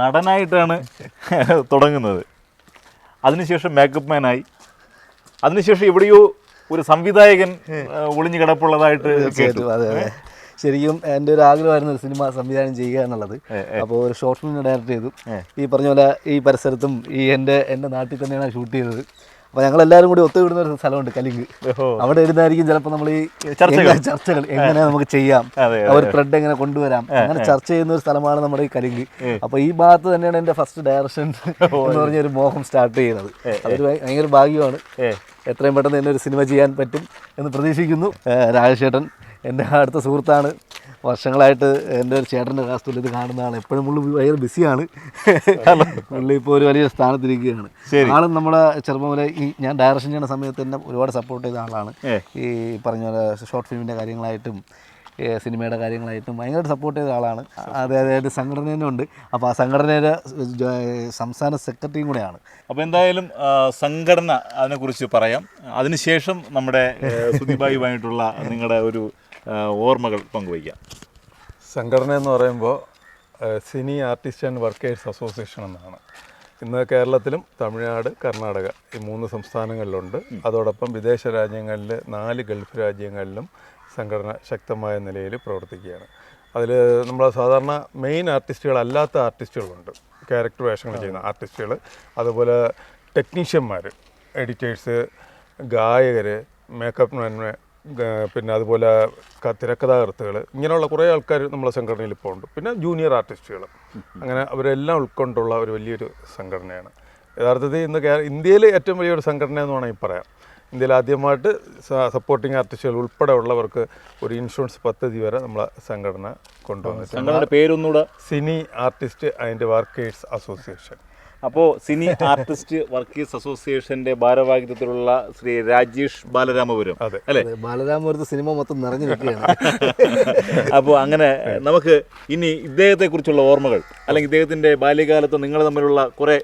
നടനായിട്ടാണ് തുടങ്ങുന്നത്. അതിനുശേഷം മേക്കപ്പ് മാനായി അതിനുശേഷം എവിടെയോ ഒരു സംവിധായകൻ ഒളിഞ്ഞു കിടപ്പുള്ളതായിട്ട് കേട്ടു. ശരിക്കും എന്റെ ഒരു ആഗ്രഹമായിരുന്നു ഒരു സിനിമ സംവിധാനം ചെയ്യുക എന്നുള്ളത്. അപ്പോൾ ഒരു ഷോർട്ട് ഫിലിം ഡയറക്റ്റ് ചെയ്തു. ഈ പറഞ്ഞ പോലെ ഈ പരിസരത്തും ഈ എന്റെ എന്റെ നാട്ടിൽ തന്നെയാണ് ഷൂട്ട് ചെയ്തത്. അപ്പോൾ ഞങ്ങൾ എല്ലാവരും കൂടി ഒത്തുവിടുന്ന ഒരു സ്ഥലമുണ്ട് കലിങ്ക് അവിടെ ഇരുന്നായിരിക്കും ചിലപ്പോൾ നമ്മൾ ഈ ചർച്ചകൾ. എങ്ങനെ- നമുക്ക് ചെയ്യാം. ഒരു ത്രെഡ് എങ്ങനെ കൊണ്ടുവരാം. അങ്ങനെ ചർച്ച ചെയ്യുന്ന ഒരു സ്ഥലമാണ് നമ്മുടെ ഈ കലിങ്ക് അപ്പോൾ ഈ ഭാഗത്ത് തന്നെയാണ് എന്റെ ഫസ്റ്റ് ഡയറക്ഷൻ എന്ന് പറഞ്ഞ ഒരു മോഹം സ്റ്റാർട്ട് ചെയ്യുന്നത്. അതൊരു ഭയ- ഭയങ്കര ഭാഗ്യമാണ്. എത്രയും പെട്ടെന്ന് തന്നെ ഒരു സിനിമ ചെയ്യാൻ പറ്റും എന്ന് പ്രതീക്ഷിക്കുന്നു. എന്റെ എന്റെ അടുത്ത സുഹൃത്താണ്. വർഷങ്ങളായിട്ട് എന്റെ ഒരു ചേട്ടന്റെ കാസ്റ്റിൽ ഇത് കാണുന്നതാണ്. എപ്പോഴും പുള്ളി ഭയങ്കര ബിസിയാണ്. പുള്ളി ഇപ്പോൾ ഒരു വലിയ സ്ഥാനത്തിരിക്കുകയാണ്. ആളും നമ്മുടെ ചെറുപ്പം ഈ ഞാൻ ഡയറക്ഷൻ ചെയ്യുന്ന സമയത്ത് തന്നെ ഒരുപാട് സപ്പോർട്ട് ചെയ്ത ആളാണ്. ഈ പറഞ്ഞ പോലെ ഷോർട്ട് ഫിലിമിന്റെ കാര്യങ്ങളായിട്ടും സിനിമയുടെ കാര്യങ്ങളായിട്ടും ഭയങ്കരമായിട്ട് സപ്പോർട്ട് ചെയ്ത ആളാണ്. അതേ അതായത് സംഘടന തന്നെ ഉണ്ട്. അപ്പോൾ ആ സംഘടനയുടെ സംസ്ഥാന സെക്രട്ടറിയും കൂടെയാണ്. അപ്പോൾ എന്തായാലും സംഘടന അതിനെക്കുറിച്ച് പറയാം. അതിനുശേഷം നമ്മുടെ സുദീപായുമായിട്ടുള്ള നിങ്ങളുടെ ഒരു ഓർമ്മകൾ പങ്കുവയ്ക്കാം. സംഘടന എന്ന് പറയുമ്പോൾ cine artist and workers association എന്നാണ്. ഇന്ന് കേരളത്തിലും തമിഴ്നാട് കർണാടക ഈ മൂന്ന് സംസ്ഥാനങ്ങളിലുണ്ട്. അതോടൊപ്പം വിദേശ രാജ്യങ്ങളിൽ നാല് ഗൾഫ് രാജ്യങ്ങളിലും സംഘടന ശക്തമായ നിലയിൽ പ്രവർത്തിക്കുകയാണ്. അതിൽ നമ്മൾ സാധാരണ മെയിൻ ആർട്ടിസ്റ്റുകളല്ലാത്ത ആർട്ടിസ്റ്റുകളുണ്ട്. ക്യാരക്ടർ വേഷങ്ങൾ ചെയ്യുന്ന ആർട്ടിസ്റ്റുകൾ അതുപോലെ ടെക്നീഷ്യന്മാർ എഡിറ്റേഴ്സ് ഗായകർ മേക്കപ്പ് പിന്നെ അതുപോലെ തിരക്കഥാകൃത്തുകൾ ഇങ്ങനെയുള്ള കുറേ ആൾക്കാർ നമ്മളെ സംഘടനയിൽ ഇപ്പോൾ ഉണ്ട്. പിന്നെ ജൂനിയർ ആർട്ടിസ്റ്റുകൾ. അങ്ങനെ അവരെല്ലാം ഉൾക്കൊണ്ടുള്ള ഒരു വലിയൊരു സംഘടനയാണ്. യഥാർത്ഥത്തിൽ ഇന്ന് ഇന്ത്യയിലെ ഇന്ത്യയിൽ ഏറ്റവും വലിയൊരു സംഘടന എന്ന് വേണമെങ്കിൽ പറയാം. ഇന്ത്യയിൽ ആദ്യമായിട്ട് സപ്പോർട്ടിംഗ് ആർട്ടിസ്റ്റുകൾ ഉൾപ്പെടെ ഉള്ളവർക്ക് ഒരു ഇൻഷുറൻസ് പദ്ധതി വരെ നമ്മളെ സംഘടന കൊണ്ടുവന്നിട്ടുണ്ട്. പേരൊന്നുകൂടെ? Cine artist and workers association. അപ്പോൾ സിനി ആർട്ടിസ്റ്റ് വർക്കേഴ്സ് അസോസിയേഷന്റെ ഭാരവാഹിത്വത്തിലുള്ള ശ്രീ രാജേഷ് ബാലരാമപുരം. അല്ലെ? ബാലരാമപുരത്ത് സിനിമ മൊത്തം നിറഞ്ഞു നിൽക്കുകയാണ് അപ്പോൾ അങ്ങനെ നമുക്ക് ഇനി ഇദ്ദേഹത്തെ കുറിച്ചുള്ള ഓർമ്മകൾ അല്ലെങ്കിൽ ഇദ്ദേഹത്തിന്റെ ബാല്യകാലത്ത് നിങ്ങൾ തമ്മിലുള്ള കുറെ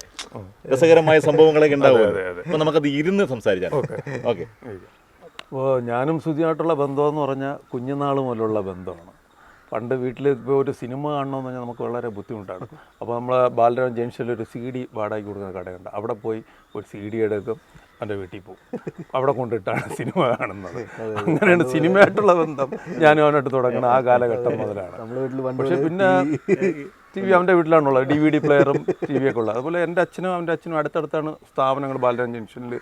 രസകരമായ സംഭവങ്ങളൊക്കെ ഉണ്ടാവും അപ്പോൾ നമുക്കത് ഇരുന്ന് സംസാരിച്ചാൽ ഓക്കെ. അപ്പോൾ ഞാനും സുധിയായിട്ടുള്ള ബന്ധമെന്ന് പറഞ്ഞാൽ കുഞ്ഞുനാൾ മുതലുള്ള ബന്ധമാണ്. പണ്ട് വീട്ടിൽ ഇപ്പോൾ ഒരു സിനിമ കാണണമെന്ന് പറഞ്ഞാൽ നമുക്ക് വളരെ ബുദ്ധിമുട്ടാണ്. അപ്പോൾ നമ്മൾ ബാലരാം ജംഗ്ഷനിൽ ഒരു സി ഡി വാടകയ്ക്ക് കൊടുക്കുന്ന കടയുണ്ട്. അവിടെ പോയി ഒരു സി ഡി എടുക്കും എന്റെ വീട്ടിൽ പോകും അവിടെ കൊണ്ടിട്ടാണ് സിനിമ കാണുന്നത്. അങ്ങനെയാണ് സിനിമയായിട്ടുള്ള ബന്ധം ഞാനും അവനായിട്ട് തുടങ്ങുന്നത് ആ കാലഘട്ടം മുതലാണ്. നമ്മുടെ വീട്ടിൽ പണ്ട് പക്ഷെ പിന്നെ ടി വി അവന്റെ വീട്ടിലാണുള്ളത് ഡി വി ഡി പ്ലെയറും ടി വി ഒക്കെ ഉള്ളത്. അതുപോലെ എന്റെ അച്ഛനും അവന്റെ അച്ഛനും അടുത്തടുത്താണ് സ്ഥാപനങ്ങൾ ബാലരാം ജംഗ്ഷനിൽ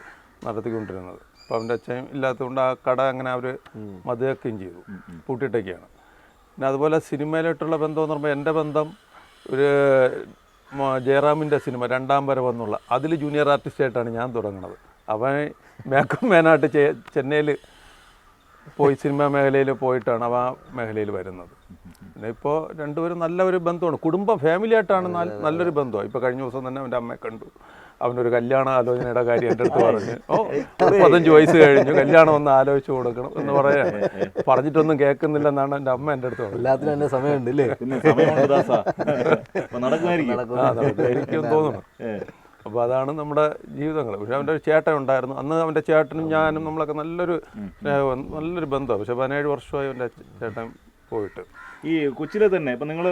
നടത്തിക്കൊണ്ടിരുന്നത്. അപ്പോൾ അവന്റെ അച്ഛൻ ഇല്ലാത്തതുകൊണ്ട് ആ കട അങ്ങനെ അവർ മതിയാക്കുകയും ചെയ്തു. പൂട്ടിയിട്ടൊക്കെയാണ്. പിന്നെ അതുപോലെ സിനിമയിലായിട്ടുള്ള ബന്ധം എന്ന് പറയുമ്പോൾ എന്റെ ബന്ധം ഒരു ജയറാമിന്റെ സിനിമ രണ്ടാം വരവെന്നുള്ള അതിൽ ജൂനിയർ ആർട്ടിസ്റ്റായിട്ടാണ് ഞാൻ തുടങ്ങുന്നത് അവൻ മേക്കപ്പ് മേനായിട്ട് ചെന്നൈയിൽ പോയി സിനിമാ മേഖലയിൽ പോയിട്ടാണ് അവ മേഖലയിൽ വരുന്നത്. പിന്നെ ഇപ്പോൾ രണ്ടുപേരും നല്ല ഒരു ബന്ധമാണ്. കുടുംബം ഫാമിലി ആയിട്ടാണ് നല്ല- നല്ലൊരു ബന്ധമാണ്. ഇപ്പോൾ കഴിഞ്ഞ ദിവസം തന്നെ അവന്റെ അമ്മയെ കണ്ടു. അവനൊരു കല്യാണ ആലോചനയുടെ കാര്യം എന്റെ അടുത്ത് പറഞ്ഞു. ഓ പതിനഞ്ച് വയസ്സ് കഴിഞ്ഞു. കല്യാണം ഒന്ന് ആലോചിച്ച് കൊടുക്കണം എന്ന് പറയാണ് പറഞ്ഞിട്ടൊന്നും കേൾക്കുന്നില്ലെന്നാണ് എന്റെ അമ്മ എന്റെ അടുത്ത് പറഞ്ഞത്. എല്ലാത്തിനും എന്റെ സമയമുണ്ട് ഇല്ലേ പിന്നെ സമയമുണ്ട് ദാസ. അപ്പോൾ നടക്കുമായിരിക്കും. എനിക്കും തോന്നുന്നു. അപ്പോൾ അതാണ് നമ്മുടെ ജീവിതങ്ങൾ പക്ഷെ അവന്റെ ഒരു ചേട്ടൻ ഉണ്ടായിരുന്നു. അന്ന് അവന്റെ ചേട്ടനും ഞാനും നമ്മളൊക്കെ നല്ലൊരു നല്ലൊരു ബന്ധമാണ്. പക്ഷെ പതിനേഴ് വർഷമായി അവന്റെ ചേട്ടൻ പോയിട്ട്. ഈ കൊച്ചിലെ തന്നെ ഇപ്പം നിങ്ങൾ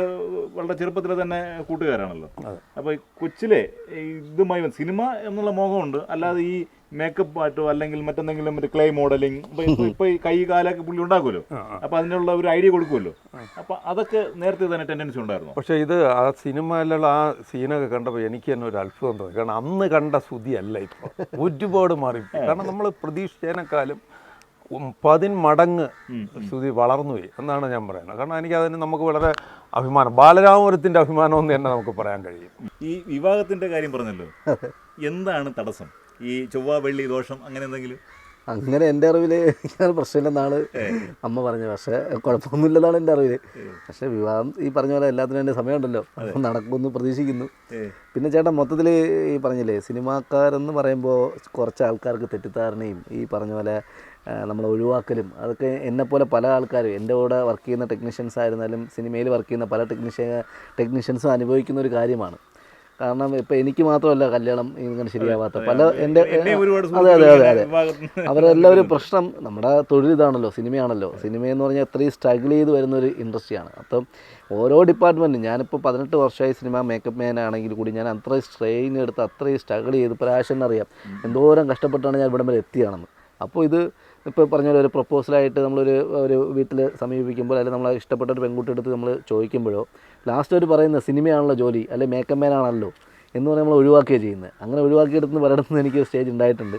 വളരെ ചെറുപ്പത്തിലെ തന്നെ കൂട്ടുകാരാണല്ലോ. അപ്പോൾ കൊച്ചിലെ ഇതുമായി സിനിമ എന്നുള്ള മോഹമുണ്ട്. അല്ലാതെ ഈ മേക്കപ്പ് ആയിട്ടോ അല്ലെങ്കിൽ മറ്റെന്തെങ്കിലും മറ്റേ ക്ലേ മോഡലിംഗ് ഇപ്പൊ ഇപ്പൊ ഈ കൈ കാലൊക്കെ പുള്ളി ഉണ്ടാക്കുമല്ലോ. അപ്പൊ അതിനുള്ള ഒരു ഐഡിയ കൊടുക്കുമല്ലോ. അപ്പൊ അതൊക്കെ നേരത്തെ തന്നെ ടെൻഡൻസി ഉണ്ടായിരുന്നു? പക്ഷേ ഇത് ആ സിനിമയിലുള്ള ആ സീനൊക്കെ കണ്ടപ്പോൾ എനിക്ക് തന്നെ ഒരു അത്ഭുതം തോന്നി. കാരണം അന്ന് കണ്ട ശ്രുതിയല്ല ഇപ്പോൾ ഒരുപാട് മാറി. കാരണം നമ്മൾ പ്രതീക്ഷിച്ചതിനേക്കാളും പതിൻ മടങ്ങ് ശ്രുതി വളർന്നുപോയി എന്നാണ് ഞാൻ പറയുന്നത്. കാരണം എനിക്ക് അതിന് നമുക്ക് വളരെ അഭിമാനം ബാലരാമപുരത്തിന്റെ അഭിമാനം എന്ന് തന്നെ നമുക്ക് പറയാൻ കഴിയും. ഈ വിവാഹത്തിന്റെ കാര്യം പറഞ്ഞല്ലോ. എന്താണ് തടസ്സം? ഈ ചൊവ്വ വെള്ളി ദോഷം അങ്ങനെ എന്തെങ്കിലും? അങ്ങനെ എന്റെ അറിവിൽ പ്രശ്നമില്ലെന്നാണ് അമ്മ പറഞ്ഞത്. പക്ഷേ കുഴപ്പമൊന്നുമില്ലെന്നാണ് എന്റെ അറിവിൽ പക്ഷേ വിവാഹം ഈ പറഞ്ഞ പോലെ എല്ലാത്തിനും എന്റെ സമയമുണ്ടല്ലോ. നടക്കുമെന്ന് പ്രതീക്ഷിക്കുന്നു. പിന്നെ ചേട്ടാ മൊത്തത്തിൽ ഈ പറഞ്ഞില്ലേ സിനിമാക്കാരെന്ന് പറയുമ്പോൾ കുറച്ച് ആൾക്കാർക്ക് തെറ്റിദ്ധാരണയും ഈ പറഞ്ഞ പോലെ നമ്മൾ ഒഴിവാക്കലും. അതൊക്കെ എന്നെപ്പോലെ പല ആൾക്കാരും എന്റെ കൂടെ വർക്ക് ചെയ്യുന്ന ടെക്നീഷ്യൻസ് ആയിരുന്നാലും സിനിമയിൽ വർക്ക് ചെയ്യുന്ന പല ടെക്നീഷ്യ ടെക്നീഷ്യൻസും അനുഭവിക്കുന്ന ഒരു കാര്യമാണ്. കാരണം ഇപ്പം എനിക്ക് മാത്രമല്ല കല്യാണം ഇങ്ങനെ ശരിയാവാത്ത പല എന്റെ അതെ അതെ അതെ അതെ. അവരെല്ലാവരും പ്രശ്നം നമ്മുടെ തൊഴിൽ ഇതാണല്ലോ സിനിമയാണല്ലോ. സിനിമയെന്ന് പറഞ്ഞാൽ അത്രയും സ്ട്രഗിൾ ചെയ്ത് വരുന്ന ഒരു ഇൻഡസ്ട്രിയാണ് അപ്പം ഓരോ ഡിപ്പാർട്ട്മെന്റും ഞാനിപ്പോൾ പതിനെട്ട് വർഷമായി സിനിമ മേക്കപ്പ് മാൻ ആണെങ്കിൽ കൂടി ഞാൻ അത്രയും സ്ട്രെയിൻ എടുത്ത് അത്രയും സ്ട്രഗിൾ ചെയ്ത് പ്രാഷൻ അറിയാം എന്തോരം കഷ്ടപ്പെട്ടാണ് ഞാൻ ഇവിടം വരെ എത്തിയാണെന്ന് അപ്പോൾ ഇത് ഇപ്പോൾ പറഞ്ഞ പോലെ ഒരു പ്രപ്പോസലായിട്ട് നമ്മളൊരു ഒരു വീട്ടിൽ സമീപിക്കുമ്പോൾ അല്ലെങ്കിൽ നമ്മളെ ഇഷ്ടപ്പെട്ട ഒരു പെൺകുട്ടി എടുത്ത് നമ്മൾ ചോദിക്കുമ്പോഴോ ലാസ്റ്റ് അവർ പറയുന്ന സിനിമയാണല്ലോ ജോലി അല്ലെങ്കിൽ മേക്കപ്പ് മാൻ ആണല്ലോ എന്ന് പറഞ്ഞാൽ നമ്മൾ ഒഴിവാക്കുകയാണ് ചെയ്യുന്നത് അങ്ങനെ ഒഴിവാക്കിയെടുത്ത് പലയിടത്തുനിന്ന് എനിക്ക് സ്റ്റേജ് ഉണ്ടായിട്ടുണ്ട്.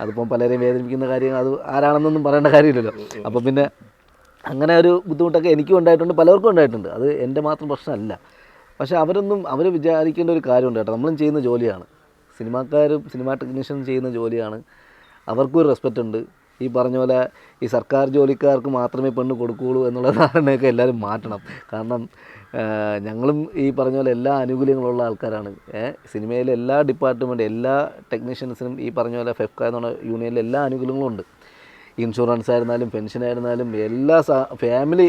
അതിപ്പം പലരെയും വേദനിപ്പിക്കുന്ന കാര്യങ്ങൾ അത് ആരാണെന്നൊന്നും പറയേണ്ട കാര്യമില്ലല്ലോ. അപ്പോൾ പിന്നെ അങ്ങനെ ഒരു ബുദ്ധിമുട്ടൊക്കെ എനിക്കും ഉണ്ടായിട്ടുണ്ട് പലർക്കും ഉണ്ടായിട്ടുണ്ട്. അത് എന്റെ മാത്രം പ്രശ്നമല്ല. പക്ഷേ അവരൊന്നും അവർ വിചാരിക്കേണ്ട ഒരു കാര്യമുണ്ട് കേട്ടോ. നമ്മളും ചെയ്യുന്ന ജോലിയാണ്. സിനിമാക്കാരും സിനിമാ ടെക്നീഷ്യനും ചെയ്യുന്ന ജോലിയാണ്. അവർക്കും ഒരു റെസ്പെക്റ്റ് ഉണ്ട്. ഈ പറഞ്ഞ പോലെ ഈ സർക്കാർ ജോലിക്കാർക്ക് മാത്രമേ പെണ്ണ് കൊടുക്കുകയുള്ളൂ എന്നുള്ള ധാരണയൊക്കെ എല്ലാവരും മാറ്റണം. കാരണം ഞങ്ങളും ഈ പറഞ്ഞ പോലെ എല്ലാ ആനുകൂല്യങ്ങളുള്ള ആൾക്കാരാണ്. സിനിമയിലെ എല്ലാ ഡിപ്പാർട്ട്മെന്റ് എല്ലാ ടെക്നീഷ്യൻസിനും ഈ പറഞ്ഞ പോലെ ഫെഫ്ക എന്നുള്ള യൂണിയനിലെ എല്ലാ ആനുകൂല്യങ്ങളും ഉണ്ട്. ഇൻഷുറൻസ് ആയിരുന്നാലും പെൻഷൻ ആയിരുന്നാലും എല്ലാ ഫാമിലി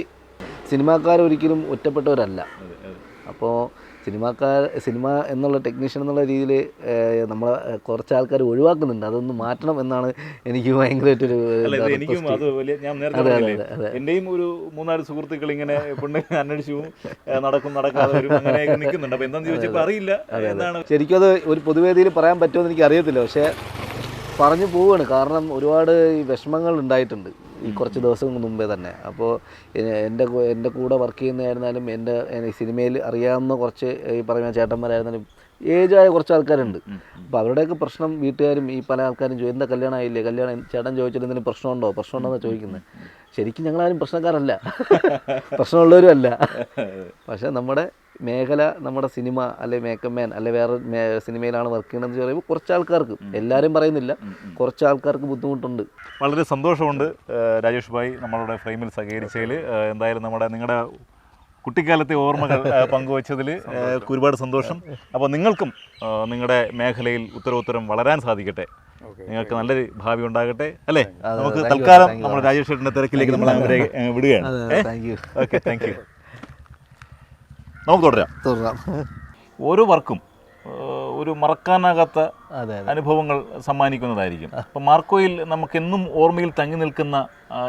സിനിമാക്കാരൊരിക്കലും ഒറ്റപ്പെട്ടവരല്ല. അപ്പോൾ സിനിമാക്കാർ സിനിമ എന്നുള്ള ടെക്നീഷ്യൻ എന്നുള്ള രീതിയിൽ നമ്മൾ കുറച്ച് ആൾക്കാർ ഒഴിവാക്കുന്നുണ്ട്. അതൊന്ന് മാറ്റണം എന്നാണ് എനിക്ക് ഭയങ്കരമായിട്ടൊരു എനിക്കും അത് വലിയ ഞാൻ നേരത്തെ. എന്റെയും ഒരു മൂന്നാൽ സുഹൃത്തുക്കൾ ഇങ്ങനെ പെണ്ണ് അന്വേഷിച്ചു നടക്കും നടക്കാതെ വരും അങ്ങനെയൊക്കെ നിൽക്കുന്നുണ്ട്. അപ്പൊ എന്താന്ന് ചോദിച്ചപ്പോ അറിയില്ല എന്താണ്? ശരിക്കും അത് ഒരു പൊതുവേദിയിൽ പറയാൻ പറ്റുമെന്ന് എനിക്ക് അറിയത്തില്ല പക്ഷേ പറഞ്ഞു പോവാണ്. കാരണം ഒരുപാട് വിഷമങ്ങൾ ഉണ്ടായിട്ടുണ്ട്. ഈ കുറച്ച് ദിവസം മുമ്പേ തന്നെ. അപ്പോൾ എന്റെ എന്റെ കൂടെ വർക്ക് ചെയ്യുന്നതായിരുന്നാലും എന്റെ സിനിമയിൽ അറിയാവുന്ന കുറച്ച് ഈ പറയുന്ന ചേട്ടന്മാരായിരുന്നാലും ഏജായ കുറച്ച് ആൾക്കാരുണ്ട്. അപ്പോൾ അവരുടെയൊക്കെ പ്രശ്നം വീട്ടുകാരും ഈ പല ആൾക്കാരും ചോദിക്കും എന്താ കല്യാണം ആയില്ലേ കല്യാണം ചേട്ടൻ ചോദിച്ചിട്ട് എന്തെങ്കിലും പ്രശ്നമുണ്ടോ? പ്രശ്നമുണ്ടോ എന്ന് ചോദിക്കുന്നത് ശരിക്കും ഞങ്ങളാരും പ്രശ്നക്കാരല്ല. പ്രശ്നമുള്ളവരും അല്ല. പക്ഷേ നമ്മുടെ മേഖല നമ്മുടെ സിനിമ അല്ലെ മേക്കപ്പ് മാൻ അല്ലെ വേറെ സിനിമയിലാണ് വർക്ക് ചെയ്യണമെന്ന് പറയുമ്പോൾ കുറച്ച് ആൾക്കാർക്ക്. എല്ലാവരും പറയുന്നില്ല. കുറച്ച് ആൾക്കാർക്ക് ബുദ്ധിമുട്ടുണ്ട്. വളരെ സന്തോഷമുണ്ട് രാജേഷ് ഭായ് നമ്മളുടെ ഫ്രെയിമിൽ സഹകരിച്ചതിൽ. എന്തായാലും നമ്മുടെ നിങ്ങളുടെ കുട്ടിക്കാലത്തെ ഓർമ്മകൾ പങ്കുവച്ചതിൽ ഒരുപാട് സന്തോഷം. അപ്പോൾ നിങ്ങൾക്കും നിങ്ങളുടെ മേഖലയിൽ ഉത്തരോത്തരം വളരാൻ സാധിക്കട്ടെ. നിങ്ങൾക്ക് നല്ലൊരു ഭാവി ഉണ്ടാകട്ടെ അല്ലേ? നമുക്ക് തൽക്കാലം നമ്മുടെ രാജേഷ് ചേട്ടന്റെ തിരക്കിലേക്ക് നമ്മൾ അവരെ വിടുകയാണ്. Thank you okay thank you നമുക്ക് തുടരാം. തുടരാം. ഓരോ വർക്കും ഒരു മറക്കാനാകാത്ത അനുഭവങ്ങൾ സമ്മാനിക്കുന്നതായിരിക്കും. അപ്പം മാർക്കോയിൽ നമുക്ക് എന്നും ഓർമ്മയിൽ തങ്ങി നിൽക്കുന്ന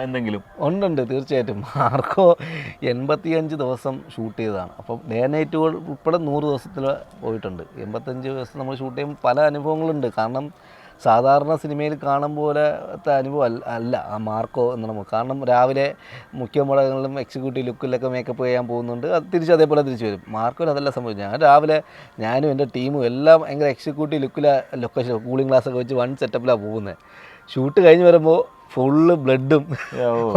എന്തെങ്കിലും? ഉണ്ടുണ്ട് തീർച്ചയായിട്ടും. മാർക്കോ എൺപത്തിയഞ്ച് ദിവസം ഷൂട്ട് ചെയ്തതാണ്. അപ്പം ഡേ നൈറ്റുകൾ ഉൾപ്പെടെ നൂറ് ദിവസത്തിൽ പോയിട്ടുണ്ട്. എൺപത്തഞ്ച് ദിവസം നമ്മൾ ഷൂട്ട് ചെയ്യുമ്പോൾ പല അനുഭവങ്ങളുണ്ട്. കാരണം സാധാരണ സിനിമയിൽ കാണും പോലത്തെ അനുഭവം അല്ല ആ മാർക്കോ എന്നുള്ള കാരണം രാവിലെ മുഖ്യ മുളകളിലും എക്സിക്യൂട്ടീവ് ലുക്കിലൊക്കെ മേക്കപ്പ് ചെയ്യാൻ പോകുന്നുണ്ട് അത് തിരിച്ച് അതേപോലെ തിരിച്ച് വരും. മാർക്കോയിൽ അതല്ല സംഭവിച്ചു. ഞാൻ രാവിലെ ഞാനും എന്റെ ടീമും എല്ലാം ഭയങ്കര എക്സിക്യൂട്ടീവ് ലുക്കിലാണ് ലൊക്കേഷൻ കൂളിംഗ് ഗ്ലാസ്സൊക്കെ വെച്ച് വൺ സെറ്റപ്പിലാണ് പോകുന്നത് ഷൂട്ട് കഴിഞ്ഞ് വരുമ്പോൾ ഫുള്ള് ബ്ലഡും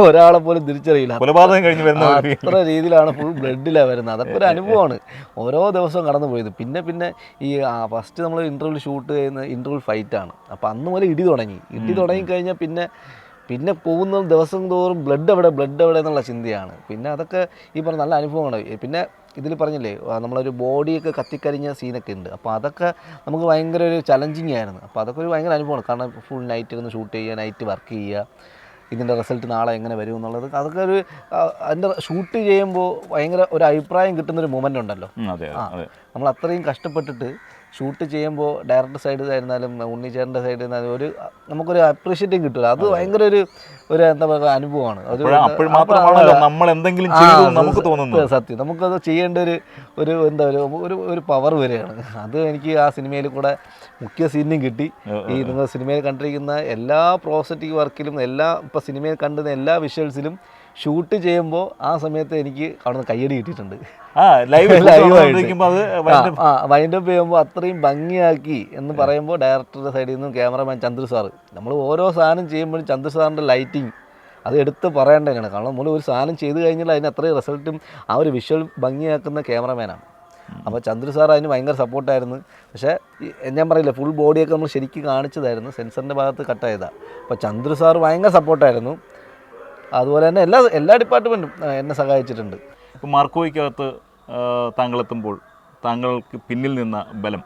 ഒരാളെ പോലും തിരിച്ചറിയില്ല. കൊലപാതകം കഴിഞ്ഞ് വരുന്ന അത്ര രീതിയിലാണ് ഫുൾ ബ്ലഡിലാണ് വരുന്നത്. അതൊക്കെ ഒരു അനുഭവമാണ്. ഓരോ ദിവസവും കടന്നു പോയത്. പിന്നെ പിന്നെ ഈ ഫസ്റ്റ് നമ്മൾ ഇന്റർവ്യൂ ഷൂട്ട് ചെയ്യുന്ന ഇന്റർവ്യൂ ഫൈറ്റാണ് അപ്പോൾ അന്ന് മുതൽ ഇടി തുടങ്ങി. ഇടി തുടങ്ങി കഴിഞ്ഞാൽ പിന്നെ പിന്നെ പോകുന്ന ദിവസം തോറും ബ്ലഡ് എവിടെ ബ്ലഡ് എവിടെ എന്നുള്ള ചിന്തയാണ്. പിന്നെ അതൊക്കെ ഈ പറഞ്ഞ നല്ല അനുഭവമാണ് പിന്നെ ഇതിൽ പറഞ്ഞില്ലേ നമ്മളൊരു ബോഡിയൊക്കെ കത്തിക്കരിഞ്ഞ സീനൊക്കെ ഉണ്ട്. അപ്പോൾ അതൊക്കെ നമുക്ക് ഭയങ്കര ഒരു ചലഞ്ചിങ് ആയിരുന്നു. അപ്പോൾ അതൊക്കെ ഒരു ഭയങ്കര അനുഭവമാണ്. കാരണം ഫുൾ നൈറ്റ് ഇരുന്ന് ഷൂട്ട് ചെയ്യുക നൈറ്റ് വർക്ക് ചെയ്യുക ഇതിന്റെ റിസൾട്ട് നാളെ എങ്ങനെ വരും എന്നുള്ളത്. അതൊക്കെ ഒരു അതിന്റെ ഷൂട്ട് ചെയ്യുമ്പോൾ ഭയങ്കര ഒരു അഭിപ്രായം കിട്ടുന്നൊരു മൊമെന്റ് ഉണ്ടല്ലോ. അതെ ആ. നമ്മൾ അത്രയും കഷ്ടപ്പെട്ടിട്ട് ഷൂട്ട് ചെയ്യുമ്പോൾ ഡയറക്ടർ സൈഡിൽ ആയിരുന്നാലും ഉണ്ണിച്ചേട്ടന്റെ സൈഡിൽ നിന്നാലും ഒരു നമുക്കൊരു അപ്രീഷിയേറ്റിംഗ് കിട്ടില്ല അത് ഭയങ്കര ഒരു ഒരു എന്താ പറയുക അനുഭവമാണ്. നമ്മൾ എന്തെങ്കിലും നമുക്ക് തോന്നുന്നു സത്യം, നമുക്കത് ചെയ്യേണ്ട ഒരു ഒരു എന്താ പറയുക ഒരു ഒരു പവർ വരികയാണ് അത് എനിക്ക് ആ സിനിമയിൽ കൂടെ മുഖ്യ സീനും കിട്ടി. ഈ നിങ്ങൾ സിനിമയിൽ കണ്ടിരിക്കുന്ന എല്ലാ പ്രോസറ്റിക് വർക്കിലും എല്ലാ ഇപ്പോൾ സിനിമയിൽ കണ്ടുന്ന എല്ലാ വിഷ്വൽസിലും ഷൂട്ട് ചെയ്യുമ്പോൾ ആ സമയത്ത് എനിക്ക് അവിടുന്ന് കയ്യടി കിട്ടിയിട്ടുണ്ട്. ആ അപ്പ് ചെയ്യുമ്പോൾ അത്രയും ഭംഗിയാക്കി എന്ന് പറയുമ്പോൾ ഡയറക്ടറുടെ സൈഡിൽ നിന്നും ക്യാമറമാൻ ചന്ദ്ര സാറ് നമ്മൾ ഓരോ സാധനം ചെയ്യുമ്പോഴും ചന്ദ്ര സാറിന്റെ ലൈറ്റിംഗ് അത് എടുത്ത് പറയേണ്ടതാണ് കാരണം നമ്മൾ ഒരു സാധനം ചെയ്ത് കഴിഞ്ഞാൽ അതിന് അത്രയും റിസൾട്ടും ആ ഒരു വിഷ്വൽ ഭംഗിയാക്കുന്ന ക്യാമറമാനാണ് അപ്പോൾ ചന്ദ്ര സാർ അതിന് ഭയങ്കര സപ്പോർട്ടായിരുന്നു പക്ഷേ ഞാൻ പറയില്ല ഫുൾ ബോഡിയൊക്കെ നമ്മൾ ശരിക്കും കാണിച്ചതായിരുന്നു. സെൻസറിന്റെ ഭാഗത്ത് കട്ടായതാണ് അപ്പോൾ ചന്ദ്ര സാർ ഭയങ്കര സപ്പോർട്ടായിരുന്നു അതുപോലെ തന്നെ എല്ലാ എല്ലാ ഡിപ്പാർട്ട്മെന്റും എന്നെ സഹായിച്ചിട്ടുണ്ട്. ഇപ്പോൾ മാർക്കോയ്ക്കകത്ത് താങ്കളെത്തുമ്പോൾ താങ്കൾ താങ്കൾക്ക് പിന്നിൽ നിന്ന ബലം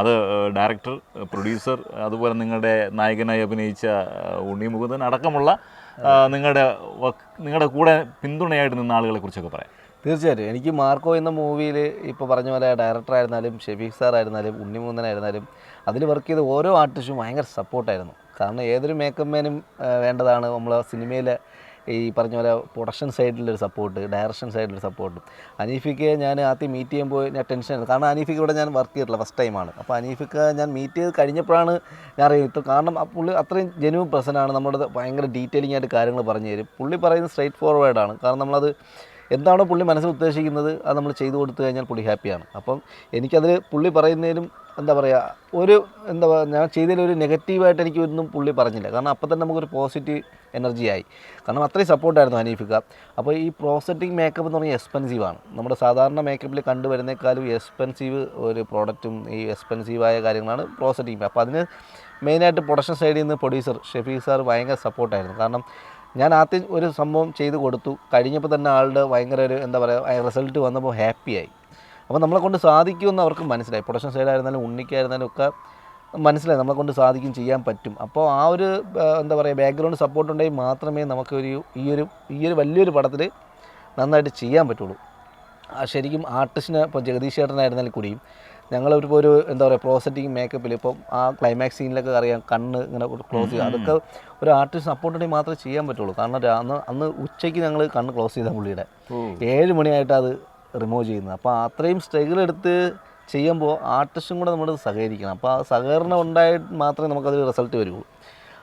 അത് ഡയറക്ടർ പ്രൊഡ്യൂസർ അതുപോലെ നിങ്ങളുടെ നായകനായി അഭിനയിച്ച ഉണ്ണി മുകുന്ദൻ അടക്കമുള്ള നിങ്ങളുടെ നിങ്ങളുടെ കൂടെ പിന്തുണയായിട്ട് നിന്ന ആളുകളെ കുറിച്ചൊക്കെ പറയാം. തീർച്ചയായിട്ടും. എനിക്ക് മാർക്കോ എന്ന മൂവിയിൽ ഇപ്പോൾ പറഞ്ഞ പോലെ ഡയറക്ടർ ആയിരുന്നാലും ഷെഫീഖ് സാർ ആയിരുന്നാലും ഉണ്ണിമൂന്നനായിരുന്നാലും അതിൽ വർക്ക് ചെയ്ത ഓരോ ആർട്ടിസ്റ്റും ഭയങ്കര സപ്പോർട്ടായിരുന്നു കാരണം ഏതൊരു മേക്കപ്പ് മേനും വേണ്ടതാണ്. നമ്മൾ സിനിമയിൽ ഈ പറഞ്ഞ പോലെ പ്രൊഡക്ഷൻ സൈഡിലൊരു സപ്പോർട്ട് ഡയറക്ഷൻ സൈഡിലൊരു സപ്പോർട്ട് അനീഫിക്ക് ഞാൻ ആദ്യം മീറ്റ് ചെയ്യുമ്പോൾ ഞാൻ ടെൻഷൻ കാരണം അനീഫിക്ക് ഇവിടെ ഞാൻ വർക്ക് ചെയ്തിട്ടില്ല ഫസ്റ്റ് ടൈമാണ് അപ്പോൾ അനീഫിക്ക് ഞാൻ മീറ്റ് ചെയ്ത് കഴിഞ്ഞപ്പോഴാണ് ഞാൻ അറിയുന്നത്. കാരണം ആ പുള്ളി അത്രയും ജെനുവൻ പേഴ്സണാണ് നമ്മുടെ ഭയങ്കര ഡീറ്റെയിലിംഗ് ആയിട്ട് കാര്യങ്ങൾ പറഞ്ഞു തരും. പുള്ളി പറയുന്നത് സ്ട്രൈറ്റ് ഫോർവേഡാണ് കാരണം നമ്മളത് എന്താണോ പുള്ളി മനസ്സിൽ ഉദ്ദേശിക്കുന്നത് അത് നമ്മൾ ചെയ്തു കൊടുത്തു കഴിഞ്ഞാൽ പുള്ളി ഹാപ്പിയാണ്. അപ്പം എനിക്കതിൽ പുള്ളി പറയുന്നതിലും എന്താ പറയുക ഒരു എന്താ ഞാൻ ചെയ്തതിൽ ഒരു നെഗറ്റീവായിട്ട് എനിക്ക് ഒന്നും പുള്ളി പറഞ്ഞില്ല. കാരണം അപ്പോൾ തന്നെ നമുക്കൊരു പോസിറ്റീവ് എനർജി ആയി. കാരണം അത്രയും സപ്പോർട്ടായിരുന്നു ഹനീഫിക്ക അപ്പോൾ ഈ പ്രോസറ്റിംഗ് മേക്കപ്പ് എന്ന് പറഞ്ഞാൽ എക്സ്പെൻസീവാണ് നമ്മുടെ സാധാരണ മേക്കപ്പിൽ കണ്ടുവരുന്നേക്കാളും എക്സ്പെൻസീവ് ഒരു പ്രോഡക്റ്റും ഈ എക്സ്പെൻസീവായ കാര്യങ്ങളാണ് പ്രോസറ്റിംഗ് അപ്പോൾ അതിന് മെയിനായിട്ട് പ്രൊഡക്ഷൻ സൈഡിൽ നിന്ന് പ്രൊഡ്യൂസർ ഷെഫീഖ് സാർ ഭയങ്കര സപ്പോർട്ടായിരുന്നു. കാരണം ഞാൻ ആദ്യം ഒരു സംഭവം ചെയ്ത് കൊടുത്തു. കഴിഞ്ഞപ്പോൾ തന്നെ ആളുടെ ഭയങ്കര ഒരു എന്താ പറയുക റിസൾട്ട് വന്നപ്പോൾ ഹാപ്പിയായി അപ്പോൾ നമ്മളെ കൊണ്ട് സാധിക്കുമെന്ന് അവർക്ക് മനസ്സിലായി. പ്രൊഡക്ഷൻ സൈഡായിരുന്നാലും ഉണ്ണിക്കായിരുന്നാലും ഒക്കെ മനസ്സിലായി. നമ്മളെ കൊണ്ട് സാധിക്കും ചെയ്യാൻ പറ്റും. അപ്പോൾ ആ ഒരു എന്താ പറയുക ബാക്ക്ഗ്രൗണ്ട് സപ്പോർട്ട് ഉണ്ടെങ്കിൽ മാത്രമേ നമുക്കൊരു ഈ ഒരു ഈ ഒരു വലിയൊരു പടത്തിൽ നന്നായിട്ട് ചെയ്യാൻ പറ്റുള്ളൂ. ശരിക്കും ആർട്ടിസ്റ്റിന് ഇപ്പോൾ ജഗദീഷ് ചേട്ടനായിരുന്നാലും കൂടിയും ഞങ്ങളൊരു ഒരു എന്താ പറയുക പ്രോസറ്റിങ് മേക്കപ്പിൽ ഇപ്പം ആ ക്ലൈമാക്സ് സീനിലൊക്കെ അറിയാം കണ്ണ് ഇങ്ങനെ ക്ലോസ് ചെയ്യുക അതൊക്കെ ഒരു ആർട്ടിസ്റ്റ് സപ്പോർട്ട് ഉണ്ടെങ്കിൽ മാത്രമേ ചെയ്യാൻ പറ്റുള്ളൂ. കാരണം അന്ന് അന്ന് ഉച്ചയ്ക്ക് ഞങ്ങൾ കണ്ണ് ക്ലോസ് ചെയ്ത പുള്ളിയുടെ. ഏഴ് മണിയായിട്ട് അത് റിമൂവ് ചെയ്യുന്നത്. അപ്പോൾ അത്രയും സ്ട്രഗിൾ എടുത്ത് ചെയ്യുമ്പോൾ ആർട്ടിസ്റ്റും കൂടെ നമ്മൾ സഹകരിക്കണം. അപ്പോൾ ആ സഹകരണം ഉണ്ടായിട്ട് മാത്രമേ നമുക്കതിൽ റിസൾട്ട് വരുള്ളൂ.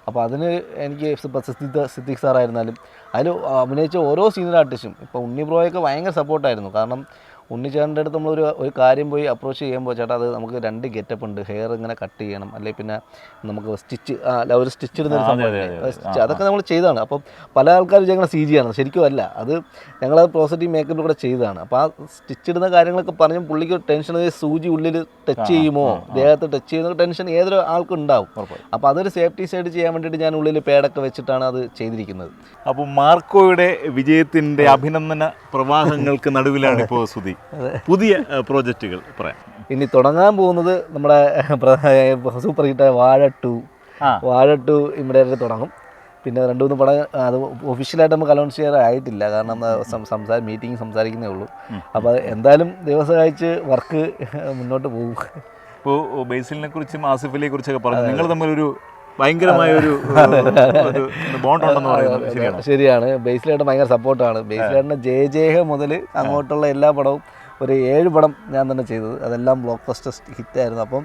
അപ്പോൾ അതിന് എനിക്ക് ഇപ്പോൾ സിദ്ദിഖ് സിദ്ദിഖ് സാറായിരുന്നാലും അതിൽ അഭിനയിച്ച ഓരോ സീനിയർ ആർട്ടിസ്റ്റും ഇപ്പോൾ ഉണ്ണി ബ്രോയൊക്കെ ഭയങ്കര സപ്പോർട്ടായിരുന്നു കാരണം ഉണ്ണിച്ചേട്ടന്റെ അടുത്ത് നമ്മളൊരു ഒരു കാര്യം പോയി അപ്രോച്ച് ചെയ്യുമ്പോൾ ചേട്ടാ അത് നമുക്ക് രണ്ട് ഗെറ്റപ്പ് ഉണ്ട്. ഹെയർ ഇങ്ങനെ കട്ട് ചെയ്യണം. അല്ലെങ്കിൽ പിന്നെ നമുക്ക് സ്റ്റിച്ച് അല്ല ഒരു സ്റ്റിച്ച് ഇടുന്ന ഒരു സംഭവം. സ്റ്റിച്ച് അതൊക്കെ നമ്മൾ ചെയ്തതാണ്. അപ്പം പല ആൾക്കാർ ഞങ്ങൾ സി ജി ആണ്. ശരിക്കും അല്ല. അത് പ്രോസറ്റീവ് മേക്കപ്പിൽ കൂടെ ചെയ്തതാണ്. അപ്പോൾ ആ സ്റ്റിച്ച് ഇടുന്ന കാര്യങ്ങളൊക്കെ പറഞ്ഞ് പുള്ളിക്ക് ടെൻഷൻ സൂചി ഉള്ളിൽ ടച്ച് ചെയ്യുമോ? ദേഹത്ത് ടച്ച് ചെയ്യുന്ന ടെൻഷൻ ഏതൊരു ആൾക്കും ഉണ്ടാവും അപ്പോൾ അതൊരു സേഫ്റ്റി സൈഡ് ചെയ്യാൻ വേണ്ടിയിട്ട് ഞാൻ ഉള്ളിൽ പേടൊക്കെ വെച്ചിട്ടാണ് അത് ചെയ്തിരിക്കുന്നത്. അപ്പോൾ മാർക്കോയുടെ വിജയത്തിന്റെ അഭിനന്ദന പ്രവാഹങ്ങൾക്ക് നടുവിലാണ് ഇപ്പോൾ സുധി പുതിയ പ്രോജക്റ്റുകൾ പറയാം. ഇനി തുടങ്ങാൻ പോകുന്നത് നമ്മുടെ super hit Vaazha two. Vaazha two ഇവിടെ തുടങ്ങും. പിന്നെ രണ്ട് മൂന്ന് പടം അത് ഒഫീഷ്യലായിട്ട് നമുക്ക് അനൗൺസ് ചെയ്യാൻ ആയിട്ടില്ല. കാരണം സംസാര മീറ്റിംഗ് സംസാരിക്കുന്നേ ഉള്ളൂ. അപ്പോൾ എന്തായാലും ദിവസം കഴിച്ച് വർക്ക് മുന്നോട്ട് പോകും. ഇപ്പോൾ ബേസിലിനെ കുറിച്ചും ആസിഫിലെ കുറിച്ചൊക്കെ പറഞ്ഞു. നിങ്ങൾ തമ്മിലൊരു ഒരു ഭയങ്കരമായ ഒരു ബോണ്ട് ഉണ്ടെന്ന് പറയുന്നത് ശരിയാണ്? ശരിയാണ്. ബേസിലേട്ട് ഭയങ്കര സപ്പോർട്ടാണ്. ബേസിലേട്ടിന് ജയ ജയഹ മുതൽ അങ്ങോട്ടുള്ള എല്ലാ പടവും ഒരു ഏഴ് പടം ഞാൻ തന്നെ ചെയ്തത്. അതെല്ലാം ബ്ലോക്ക് ബസ്റ്റർ ഹിറ്റായിരുന്നു. അപ്പം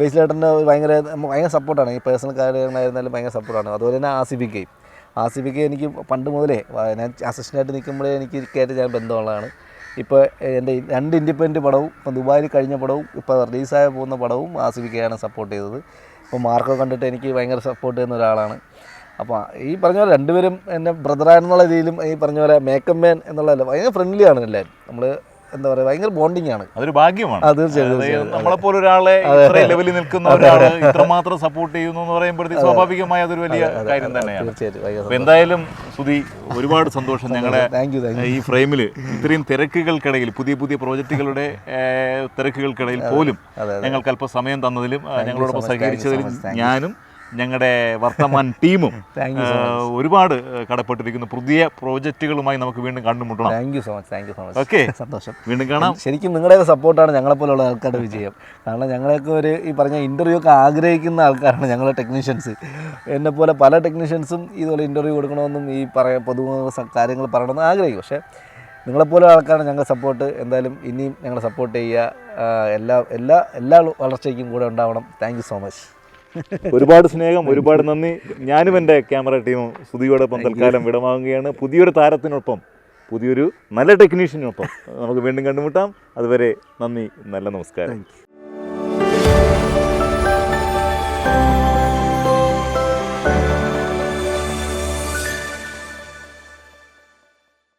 ബേസിലേട്ടന്റെ ഭയങ്കര ഭയങ്കര സപ്പോർട്ടാണ്. ഈ പേഴ്സണൽ കാര്യങ്ങളായിരുന്നാലും ഭയങ്കര സപ്പോർട്ടാണ്. അതുപോലെ തന്നെ ആസിഫിക്കയും ആസിഫിക്ക എനിക്ക് പണ്ട് മുതലേ ഞാൻ അസിസ്റ്റന്റായിട്ട് നിൽക്കുമ്പോഴേ എനിക്ക് ഇരിക്കായിട്ട് ഞാൻ ബന്ധമുള്ളതാണ്. ഇപ്പോൾ എന്റെ രണ്ട് ഇൻഡിപെൻഡന്റ് പടവും ഇപ്പോൾ ദുബായിൽ കഴിഞ്ഞ പടവും ഇപ്പോൾ റിലീസായ പോകുന്ന പടവും ആസിഫിക്കയാണ് സപ്പോർട്ട് ചെയ്തത്. ഇപ്പോൾ മാർക്കോ കണ്ടിട്ട് എനിക്ക് ഭയങ്കര സപ്പോർട്ട് ചെയ്യുന്ന ഒരാളാണ്. അപ്പോൾ ഈ പറഞ്ഞ പോലെ രണ്ടുപേരും എന്റെ ബ്രദറായെന്നുള്ള രീതിയിലും ഈ പറഞ്ഞ പോലെ മേക്കപ്പ് മാൻ എന്നുള്ള ഭയങ്കര ഫ്രണ്ട്ലി ആണ് എല്ലാവരും നമ്മൾ എന്താ പറയുക ഭയങ്കര ബോണ്ടിങ് ആണ്. അതൊരു ഭാഗ്യമാണ്. ആ, തീർച്ചയായും, തീർച്ചയായും. നമ്മളെ പോലെ ഒരാളെ ഇത്രയും ലെവലിൽ നിൽക്കുന്ന ഒരാൾ ഇത്രമാത്രം സപ്പോർട്ട് ചെയ്യുന്നു എന്ന് പറയുമ്പോഴത്തേക്ക് സ്വാഭാവികമായ അതൊരു വലിയ കാര്യം തന്നെയാണ്. തീർച്ചയായിട്ടും. എന്തായാലും സുധി ഒരുപാട് സന്തോഷം ഞങ്ങളുടെ ഈ ഫ്രെയിമിൽ ഇത്രയും തിരക്കുകൾക്കിടയിൽ പുതിയ പുതിയ പ്രോജക്റ്റുകളുടെ തിരക്കുകൾക്കിടയിൽ പോലും ഞങ്ങൾക്ക് അല്പം സമയം തന്നതിലും ഞങ്ങളോടൊപ്പം സഹകരിച്ചതിലും ഞാനും ഞങ്ങളുടെ വർത്തമാൻ ടീമും താങ്ക് യു ഒരുപാട് കടപ്പെട്ടിരിക്കുന്നു. പുതിയ പ്രോജക്റ്റുകളുമായി നമുക്ക് വീണ്ടും കണ്ടുമുട്ടണം. Thank you so much thank you so much okay സന്തോഷം. വീണ്ടും കാണാം. ശരിക്കും നിങ്ങളുടെ സപ്പോർട്ടാണ് ഞങ്ങളെപ്പോലുള്ള ആൾക്കാരുടെ വിജയം. കാരണം ഞങ്ങളെയൊക്കെ ഒരു ഈ പറഞ്ഞ ഇന്റർവ്യൂ ഒക്കെ ആഗ്രഹിക്കുന്ന ആൾക്കാരാണ് ഞങ്ങളുടെ ടെക്നീഷ്യൻസ് എന്നെപ്പോലെ പോലെ ടെക്നീഷ്യൻസും ഇതുപോലെ ഇന്റർവ്യൂ കൊടുക്കണമെന്നും ഈ പറയ പൊതുവെ കാര്യങ്ങൾ പറയണമെന്ന് ആഗ്രഹിക്കും. പക്ഷേ നിങ്ങളെപ്പോലെ ആൾക്കാരാണ് ഞങ്ങൾ സപ്പോർട്ട് എന്തായാലും ഇനിയും ഞങ്ങളെ സപ്പോർട്ട് ചെയ്യുക. എല്ലാ എല്ലാ എല്ലാ വളർച്ചയ്ക്കും കൂടെ ഉണ്ടാവണം. താങ്ക് യു സോ മച്ച് ഒരുപാട് സ്നേഹം ഒരുപാട് നന്ദി. ഞാനും എന്റെ ക്യാമറ ടീമും സുധിയോടൊപ്പം തൽക്കാലം വിടമാകുകയാണ് പുതിയൊരു താരത്തിനൊപ്പം പുതിയൊരു നല്ല ടെക്നീഷ്യനൊപ്പം നമുക്ക് വീണ്ടും കണ്ടുമുട്ടാം. അതുവരെ നന്ദി നല്ല നമസ്കാരം.